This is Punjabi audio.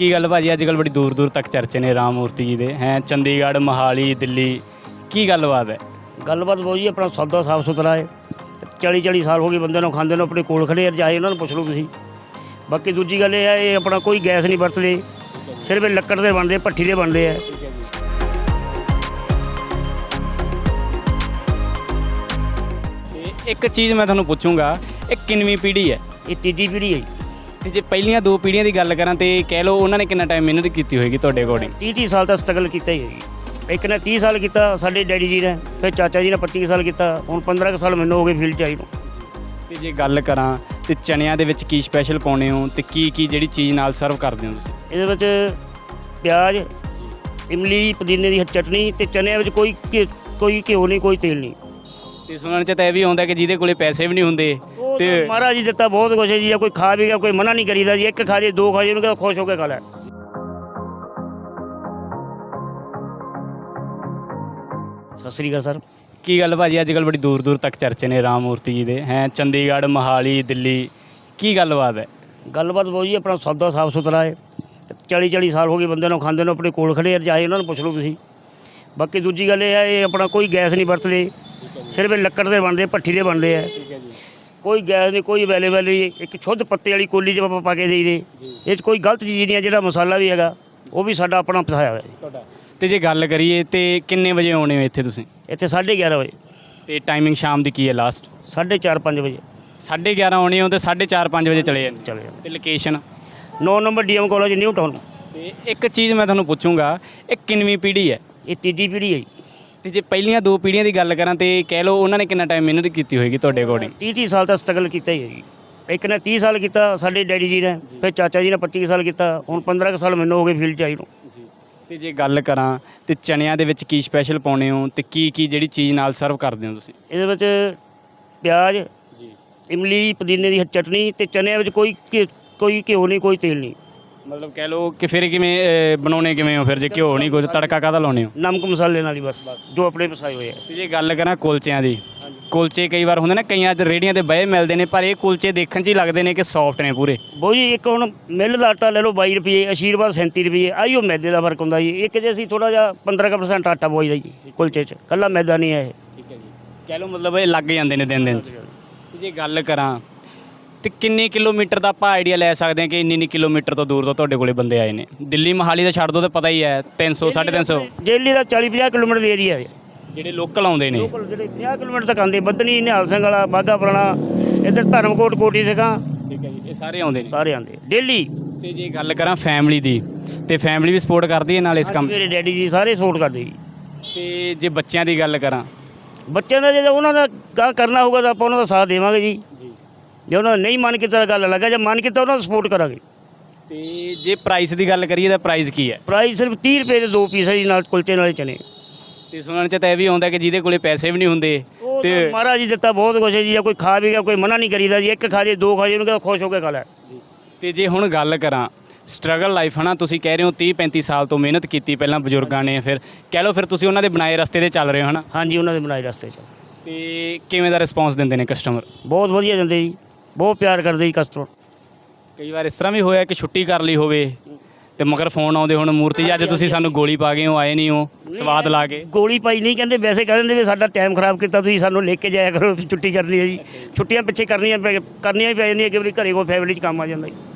ਕੀ ਗੱਲ ਭਾਜੀ? ਅੱਜ ਕੱਲ ਬੜੀ ਦੂਰ ਦੂਰ ਤੱਕ ਚਰਚੇ ਨੇ ਰਾਮ ਮੂਰਤੀ ਜੀ ਦੇ। ਹੈ ਚੰਡੀਗੜ੍ਹ ਮਹਾਲੀ ਦਿੱਲੀ ਕੀ ਗੱਲਬਾਤ ਹੈ? ਗੱਲਬਾਤ ਬਹੁਤ ਜੀ ਆਪਣਾ ਸੌਦਾ ਸਾਫ਼ ਸੁਥਰਾ ਹੈ। 40 40 ਸਾਲ ਹੋ ਗਏ ਬੰਦੇ ਨੂੰ ਖਾਂਦੇ ਨੂੰ ਆਪਣੇ ਕੋਲ ਖੜੇ ਆ ਜਾਏ ਉਹਨਾਂ ਨੂੰ ਪੁੱਛ ਲਓ ਤੁਸੀਂ। ਬਾਕੀ ਦੂਜੀ ਗੱਲ ਇਹ ਹੈ ਇਹ ਆਪਣਾ ਕੋਈ ਗੈਸ ਨਹੀਂ ਵਰਤਦੇ। ਸਿਰਫ ਇਹ ਲੱਕੜ ਦੇ ਬਣਦੇ ਭੱਠੀ ਦੇ ਬਣਦੇ ਆ। ਤੇ ਇੱਕ ਚੀਜ਼ ਮੈਂ ਤੁਹਾਨੂੰ ਪੁੱਛੂੰਗਾ ਇਹ ਕਿੰਨਵੀਂ ਪੀੜ੍ਹੀ ਹੈ? ਇਹ ਤੀਜੀ ਪੀੜ੍ਹੀ ਹੈ ਜੀ। ਤੇ ਜੇ ਪਹਿਲੀਆਂ ਦੋ ਪੀੜ੍ਹੀਆਂ ਦੀ ਗੱਲ ਕਰਾਂ ਤੇ ਕਹਿ ਲਓ ਉਹਨਾਂ ਨੇ ਕਿੰਨਾ ਟਾਈਮ ਮਿਹਨਤ ਕੀਤੀ ਹੋਏਗੀ ਤੁਹਾਡੇ ਅਕੋਰਡਿੰਗ 30 30 ਸਾਲ ਦਾ ਸਟਰਗਲ ਕੀਤਾ ਹੀ ਹੈ ਜੀ। ਇੱਕ ਨੇ 30 ਸਾਲ ਕੀਤਾ ਸਾਡੇ ਡੈਡੀ ਜੀ ਨੇ ਫਿਰ ਚਾਚਾ ਜੀ ਨੇ 25 ਸਾਲ ਕੀਤਾ ਹੁਣ 15 ਕੁ ਸਾਲ ਮੈਨੂੰ ਹੋ ਗਏ ਫੀਲਡ 'ਚ ਆਈ ਨੂੰ। ਤੇ ਜੇ ਗੱਲ ਕਰਾਂ ਤੇ ਚਣਿਆਂ ਦੇ ਵਿੱਚ ਕੀ ਸਪੈਸ਼ਲ ਪਾਉਣੇ ਹੋ ਤੇ ਕੀ ਕੀ ਜਿਹੜੀ ਚੀਜ਼ ਨਾਲ ਸਰਵ ਕਰਦੇ ਹੋ ਤੁਸੀਂ? ਇਹਦੇ ਵਿੱਚ ਪਿਆਜ਼ ਇਮਲੀ ਪੁਦੀਨੇ ਦੀ ਚਟਨੀ ਤੇ ਚਨਿਆਂ ਵਿੱਚ ਕੋਈ ਘੀ- ਕੋਈ ਘਿਓ ਨਹੀਂ ਕੋਈ ਤੇਲ ਨਹੀਂ। ਤੇ ਸੁਣਨ ਚ ਤਾਂ ਇਹ ਵੀ ਆਉਂਦਾ ਕਿ ਜਿਹਦੇ ਕੋਲੇ ਪੈਸੇ ਵੀ ਨਹੀਂ ਹੁੰਦੇ। ਤੇ ਮਹਾਰਾਜ ਜੀ ਦਿੱਤਾ ਬਹੁਤ ਕੁਛ ਹੈ ਜੀ ਜੇ ਕੋਈ ਖਾ ਵੀ ਗਿਆ ਕੋਈ ਮਨਾ ਨਹੀਂ ਕਰੀਦਾ ਜੀ ਇੱਕ ਖਾ ਜੇ ਦੋ ਖਾ ਜੇ ਉਹਨੂੰ ਕਹਿੰਦਾ ਖੁਸ਼ ਹੋ ਕੇ ਖਾ ਲੈ। ਸਤਿ ਸ੍ਰੀ ਅਕਾਲ ਸਰ। ਕੀ ਗੱਲ ਭਾਜੀ ਅੱਜ ਕੱਲ ਬੜੀ ਦੂਰ ਦੂਰ ਤੱਕ ਚਰਚੇ ਨੇ ਰਾਮ ਮੂਰਤੀ ਜੀ ਦੇ ਹੈ? ਚੰਡੀਗੜ੍ਹ ਮਹਾਲੀ ਦਿੱਲੀ ਕੀ ਗੱਲਬਾਤ ਹੈ? ਗੱਲਬਾਤ ਬਹੁਤ ਜੀ ਆਪਣਾ ਸੌਦਾ ਸਾਫ਼ ਸੁਥਰਾ ਹੈ। 40 40 ਸਾਲ ਹੋ ਗਏ ਬੰਦੇ ਨੂੰ ਖਾਂਦੇ ਨੂੰ ਆਪਣੇ ਕੋਲ ਖੜੇ ਆ ਜਾਏ ਉਹਨਾਂ ਨੂੰ ਪੁੱਛ ਲਓ ਤੁਸੀਂ। ਬਾਕੀ ਦੂਜੀ ਗੱਲ ਇਹ ਹੈ ਇਹ ਆਪਣਾ ਕੋਈ ਗੈਸ ਨਹੀਂ ਵਰਤਦੇ। ਸਿਰਫ ਇਹ ਲੱਕੜ ਦੇ ਬਣਦੇ ਭੱਠੀ ਦੇ ਬਣਦੇ ਆ। ਕੋਈ ਗੈਸ ਨਹੀਂ ਕੋਈ ਅਵੇਲੇਬਲ ਨਹੀਂ। ਇੱਕ ਸ਼ੁੱਧ ਪੱਤੇ ਵਾਲੀ ਕੋਲੀ 'ਚ ਆਪਾਂ ਪਾ ਕੇ ਦੇਈਦੇ ਇਹ 'ਚ ਕੋਈ ਗਲਤ ਚੀਜ਼ ਨਹੀਂ ਹੈ ਜਿਹੜਾ ਮਸਾਲਾ ਵੀ ਹੈਗਾ ਉਹ ਵੀ ਸਾਡਾ ਆਪਣਾ ਪਸਾਇਆ ਹੋਇਆ ਜੀ। ਤੁਹਾਡਾ। ਤੇ ਜੇ ਗੱਲ ਕਰੀਏ ਤੇ ਕਿੰਨੇ ਵਜੇ ਆਉਣੇ ਹੋ ਇੱਥੇ ਤੁਸੀਂ? ਇੱਥੇ 11:30 ਵਜੇ। ਤੇ ਟਾਈਮਿੰਗ ਸ਼ਾਮ ਦੀ ਕੀ ਹੈ ਲਾਸਟ 4:30 5 ਵਜੇ। 11:30 ਆਉਣੇ ਹੋ ਤੇ 4:30 5 ਵਜੇ ਚਲੇ ਜਾਂਦੇ ਚਲੇ ਜਾਂਦੇ ਤੇ location 9 number DM college new town. ਤੇ ਇੱਕ ਚੀਜ਼ ਮੈਂ ਤੁਹਾਨੂੰ ਪੁੱਛੂੰਗਾ ਇਹ ਕਿੰਨਵੀਂ ਪੀੜ੍ਹੀ ਹੈ? ਇਹ ਤੀਜੀ ਪੀੜ੍ਹੀ ਹੈ ਜੀ। ਤੇ ਜੇ ਪਹਿਲੀਆਂ ਦੋ ਪੀੜ੍ਹੀਆਂ ਦੀ ਗੱਲ ਕਰਾਂ ਤੇ ਕਹਿ ਲਓ ਉਹਨਾਂ ਨੇ ਕਿੰਨਾ ਟਾਈਮ ਮਿਹਨਤ ਕੀਤੀ ਹੋਏਗੀ ਤੁਹਾਡੇ ਅਕੋਰਡਿੰਗ 30 30 ਸਾਲ ਦਾ ਸਟਰਗਲ ਕੀਤਾ ਹੀ ਹੈ ਜੀ। ਇੱਕ ਨੇ 30 ਸਾਲ ਕੀਤਾ ਸਾਡੇ ਡੈਡੀ ਜੀ ਨੇ ਫਿਰ ਚਾਚਾ ਜੀ ਨੇ 25 ਸਾਲ ਕੀਤਾ ਹੁਣ 15 ਕੁ ਸਾਲ ਮੈਨੂੰ ਹੋ ਗਏ ਫੀਲਡ 'ਚ ਆਈ ਨੂੰ। ਜੀ। ਤੇ ਜੇ ਗੱਲ ਕਰਾਂ ਤੇ ਚਣਿਆਂ ਦੇ ਵਿੱਚ ਕੀ ਸਪੈਸ਼ਲ ਪਾਉਣੇ ਹੋ ਤੇ ਕੀ ਕੀ ਜਿਹੜੀ ਚੀਜ਼ ਨਾਲ ਸਰਵ ਕਰਦੇ ਹੋ ਤੁਸੀਂ? ਇਹਦੇ ਵਿੱਚ ਪਿਆਜ਼ ਜੀ। ਇਮਲੀ ਪੁਦੀਨੇ ਦੀ ਚਟਨੀ ਤੇ ਚਨਿਆਂ ਵਿੱਚ ਕੋਈ ਘੀ- ਕੋਈ ਘਿਓ ਨਹੀਂ ਕੋਈ ਤੇਲ ਨਹੀਂ। ਮਤਲਬ ਕਹਿ ਲਓ ਕਿ ਫਿਰ ਕਿਵੇਂ ਬਣਾਉਣੇ ਕਿਵੇਂ ਹੋ? ਫਿਰ ਜੇ ਘਿਓ ਨਹੀਂ ਕੋਈ ਤੜਕਾ ਕਾਹਦਾ ਲਾਉਣੇ ਹੋ? ਨਮਕ ਮਸਾਲੇ ਨਾਲ ਹੀ ਬਸ ਜੋ ਆਪਣੇ ਪਸਾਏ ਹੋਏ ਆ। ਤੇ ਜੇ ਗੱਲ ਕਰਾਂ ਕੁਲਚਿਆਂ ਦੀ ਕੁਲਚੇ ਕਈ ਵਾਰ ਹੁੰਦੇ ਨਾ ਕਈਆਂ ਦੇ ਰੇੜੀਆਂ ਤੇ ਬਏ ਮਿਲਦੇ ਨੇ ਪਰ ਇਹ ਕੁਲਚੇ ਦੇਖਣ 'ਚ ਹੀ ਲੱਗਦੇ ਨੇ ਕਿ ਸੌਫਟ ਨੇ ਪੂਰੇ। ਬਹੁ ਜੀ ਇੱਕ ਹੁਣ ਮਿੱਲ ਦਾ ਆਟਾ ਲੈ ਲਓ 22 ਰੁਪਏ ਆਸ਼ੀਰਵਾਦ 37 ਰੁਪਏ ਆਈਓ ਮੈਦੇ ਦਾ ਫ਼ਰਕ ਹੁੰਦਾ ਜੀ। ਇੱਕ ਜੇ ਅਸੀਂ ਥੋੜਾ ਜਿਹਾ 15% ਆਟਾ ਬੋਈਦਾ ਜੀ ਕੁਲਚੇ 'ਚ। ਕੱਲਾ ਮੈਦਾ ਨਹੀਂ ਹੈ ਇਹ। ਠੀਕ ਹੈ ਜੀ। ਕਹਿ ਲਓ ਮਤਲਬ ਇਹ ਲੱਗ ਜਾਂਦੇ ਨੇ ਦਿਨ ਦਿਨ 'ਚ ਜੇ ਗੱਲ ਕਰਾਂ ਤੇ ਕਿੰਨੇ ਕਿਲੋਮੀਟਰ ਦਾ ਆਪਾਂ ਆਈਡੀਆ ਲੈ ਸਕਦੇ ਹਾਂ ਕਿ ਇੰਨੀ ਇੰਨੀ ਕਿਲੋਮੀਟਰ ਤੋਂ ਦੂਰ ਤੋਂ ਤੁਹਾਡੇ ਕੋਲੇ ਬੰਦੇ ਆਏ ਨੇ? ਦਿੱਲੀ ਮਹਾਲੀ ਦਾ ਛੱਡ ਦੋ ਤਾਂ ਪਤਾ ਹੀ ਹੈ 300 350 ਦਿੱਲੀ ਦਾ 40 50 ਕਿਲੋਮੀਟਰ ਦੀ ਏਰੀਆ ਹੈ। ਜਿਹੜੇ ਲੋਕਲ ਆਉਂਦੇ ਨੇ। ਲੋਕਲ ਜਿਹੜੇ 50 ਕਿਲੋਮੀਟਰ ਤੱਕ ਆਉਂਦੇ ਬੱਦਨੀ ਨਿਹਾਲ ਸਿੰਘ ਵਾਲਾ ਬਾਗਾ ਪੁਰਾਣਾ ਇੱਧਰ ਧਰਮਕੋਟ ਕੋਟੀ ਸਿੱਖਾਂ। ਠੀਕ ਹੈ ਜੀ ਇਹ ਸਾਰੇ ਆਉਂਦੇ ਨੇ? ਸਾਰੇ ਆਉਂਦੇ। ਡੇਲੀ ਤੇ ਜੇ ਗੱਲ ਕਰਾਂ ਫੈਮਿਲੀ ਦੀ ਤੇ ਫੈਮਿਲੀ ਵੀ ਸਪੋਰਟ ਕਰਦੀ ਹੈ ਨਾਲ ਇਸ ਕੰਮ ਮੇਰੇ ਡੈਡੀ ਜੀ ਸਾਰੇ ਸਪੋਰਟ ਕਰਦੇ ਜੀ। ਤੇ ਜੇ ਬੱਚਿਆਂ ਦੀ ਗੱਲ ਕਰਾਂ? ਬੱਚਿਆਂ ਦਾ ਜੇ ਉਹਨਾਂ ਦਾ ਗਾਂ ਕਰਨਾ ਹੋਊਗਾ ਤਾਂ ਆਪਾਂ ਉਹਨਾਂ ਦਾ ਸਾਥ ਦੇਵਾਂਗੇ ਜੀ। ਜੀ ਉਹਨਾਂ ਨੇ ਨਹੀਂ ਮਨ ਕੀਤਾ ਗੱਲ ਲੱਗਾ ਜੇ ਮਨ ਕੀਤਾ ਉਹਨਾਂ ਦਾ ਸਪੋਰਟ ਕਰਾਂਗੇ। ਤੇ ਜੇ ਪ੍ਰਾਈਸ ਦੀ ਗੱਲ ਕਰੀਏ ਤਾਂ ਪ੍ਰਾਈਸ ਕੀ ਹੈ? ਪ੍ਰਾਈਸ ਸਿਰਫ 30 ਰੁਪਏ ਦੇ ਦੋ ਪੀਸ ਹੈ ਜੀ ਨਾਲ ਕੁਲਚੇ ਨਾਲੇ ਚਨੇ। ਤੇ ਸੁਣਨ ਚ ਤਾਂ ਇਹ ਵੀ ਆਉਂਦਾ ਕਿ ਜਿਹਦੇ ਕੋਲੇ ਪੈਸੇ ਵੀ ਨਹੀਂ ਹੁੰਦੇ ਤਾਂ ਮਹਾਰਾਜ ਜੀ ਦਿੱਤਾ ਬਹੁਤ ਕੁਛ ਹੈ ਜੀ ਜੇ ਕੋਈ ਖਾ ਵੀ ਗਿਆ ਕੋਈ ਮਨਾ ਨਹੀਂ ਕਰੀਦਾ ਜੀ ਇੱਕ ਖਾ ਜੇ ਦੋ ਖਾ ਜੇ ਉਹਨੂੰ ਕਹਿੰਦਾ ਖੁਸ਼ ਹੋ ਕੇ ਖਾ ਲੈ। ਤੇ ਜੇ ਹੁਣ ਗੱਲ ਕਰਾਂ ਸਟਰਗਲ ਲਾਈਫ ਹਨਾ ਤੁਸੀਂ ਕਹਿ ਰਹੇ ਹੋ 30 35 ਸਾਲ ਤੋਂ ਮਿਹਨਤ ਕੀਤੀ ਪਹਿਲਾਂ ਬਜ਼ੁਰਗਾਂ ਨੇ ਫਿਰ ਕਹਿ ਲਓ ਫਿਰ ਤੁਸੀਂ ਉਹਨਾਂ ਦੇ ਬਣਾਏ ਰਸਤੇ ਤੇ ਚੱਲ ਰਹੇ ਹੋ ਹਨਾ। ਹਾਂਜੀ ਉਹਨਾਂ ਦੇ ਬਣਾਏ ਰਸਤੇ 'ਚ। ਤੇ ਕਿਵੇਂ ਦਾ ਰਿਸਪੌਂਸ ਦਿੰਦੇ ਨੇ ਕਸਟਮਰ ਬਹੁਤ ਵਧੀਆ ਦਿੰਦੇ ਜੀ। ਬਹੁਤ ਪਿਆਰ ਕਰਦੇ ਜੀ ਕਸਟਮਰ ਕਈ ਵਾਰ ਇਸ ਤਰ੍ਹਾਂ ਵੀ ਹੋਇਆ ਕਿ ਛੁੱਟੀ ਕਰ ਲਈ ਹੋਵੇ ਤੇ ਮਗਰ ਫੋਨ ਆਉਂਦੇ ਹੁਣ ਮੂਰਤੀ ਜੀ ਅੱਜ ਤੁਸੀਂ ਸਾਨੂੰ ਗੋਲੀ ਪਾ ਗਏ ਹੋ ਆਏ ਨਹੀਂ ਹੋ ਸਵਾਦ ਲਾ ਕੇ। ਗੋਲੀ ਪਾਈ ਨਹੀਂ ਕਹਿੰਦੇ ਵੈਸੇ ਕਹਿ ਦਿੰਦੇ ਵੀ ਸਾਡਾ ਟਾਈਮ ਖਰਾਬ ਕੀਤਾ ਤੁਸੀਂ ਸਾਨੂੰ ਲੈ ਕੇ ਜਾਇਆ ਕਰੋ ਵੀ ਛੁੱਟੀ ਕਰਨੀ ਹੈ ਜੀ। ਛੁੱਟੀਆਂ ਪਿੱਛੇ ਕਰਨੀਆਂ ਪੈ- ਕਰਨੀਆਂ ਹੀ ਪੈ ਜਾਂਦੀਆਂ ਕਿ ਵਾਰੀ ਘਰੇ ਕੋਈ ਫੈਮਿਲੀ 'ਚ ਕੰਮ ਆ ਜਾਂਦਾ ਜੀ।